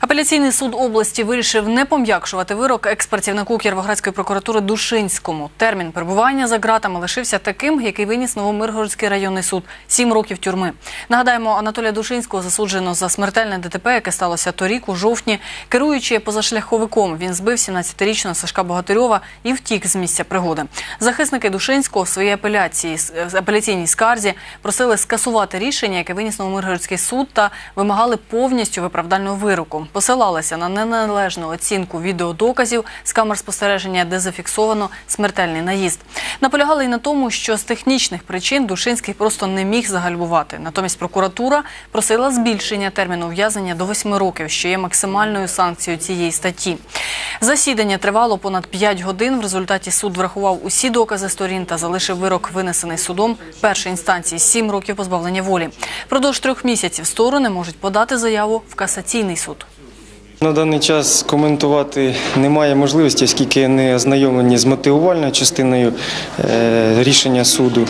Апеляційний суд області вирішив не пом'якшувати вирок екс-працівнику Кіровоградської прокуратури Душинському. Термін перебування за ґратами лишився таким, який виніс Новомиргородський районний суд – сім років тюрми. Нагадаємо, Анатолія Душинського засуджено за смертельне ДТП, яке сталося торік у жовтні. Керуючи позашляховиком, він збив 17-річного Сашка Богатирьова і втік з місця пригоди. Захисники Душинського в своїй апеляції е, апеляційній скарзі просили скасувати рішення, яке виніс Новомиргородський суд, та вимагали повністю виправдального вироку. Посилалися на неналежну оцінку відеодоказів з камер спостереження, де зафіксовано смертельний наїзд. Наполягали й на тому, що з технічних причин Душинський просто не міг загальмувати. Натомість прокуратура просила збільшення терміну ув'язнення до 8 років, що є максимальною санкцією цієї статті. Засідання тривало понад 5 годин. В результаті суд врахував усі докази сторін та залишив вирок, винесений судом першої інстанції 7 років позбавлення волі. Продовж трьох місяців сторони можуть подати заяву в касаційний суд. На даний час коментувати немає можливості, оскільки не ознайомлені з мотивувальною частиною е, рішення суду.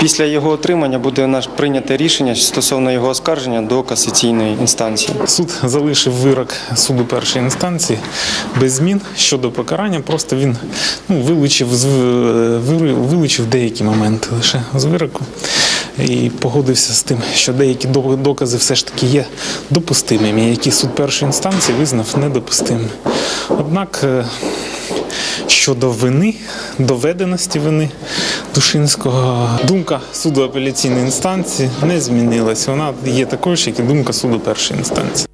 Після його отримання буде наш прийняте рішення стосовно його оскарження до касаційної інстанції. Суд залишив вирок суду першої інстанції без змін щодо покарання. Просто він ну, вилучив, з- вилучив деякі моменти лише з вироку і погодився з тим, що деякі докази все ж таки є допустимими, які суд першої інстанції визнав недопустимими. Однак е, щодо вини, доведеності вини Душинського, думка суду апеляційної інстанції не змінилася. Вона є такою ж, як і думка суду першої інстанції.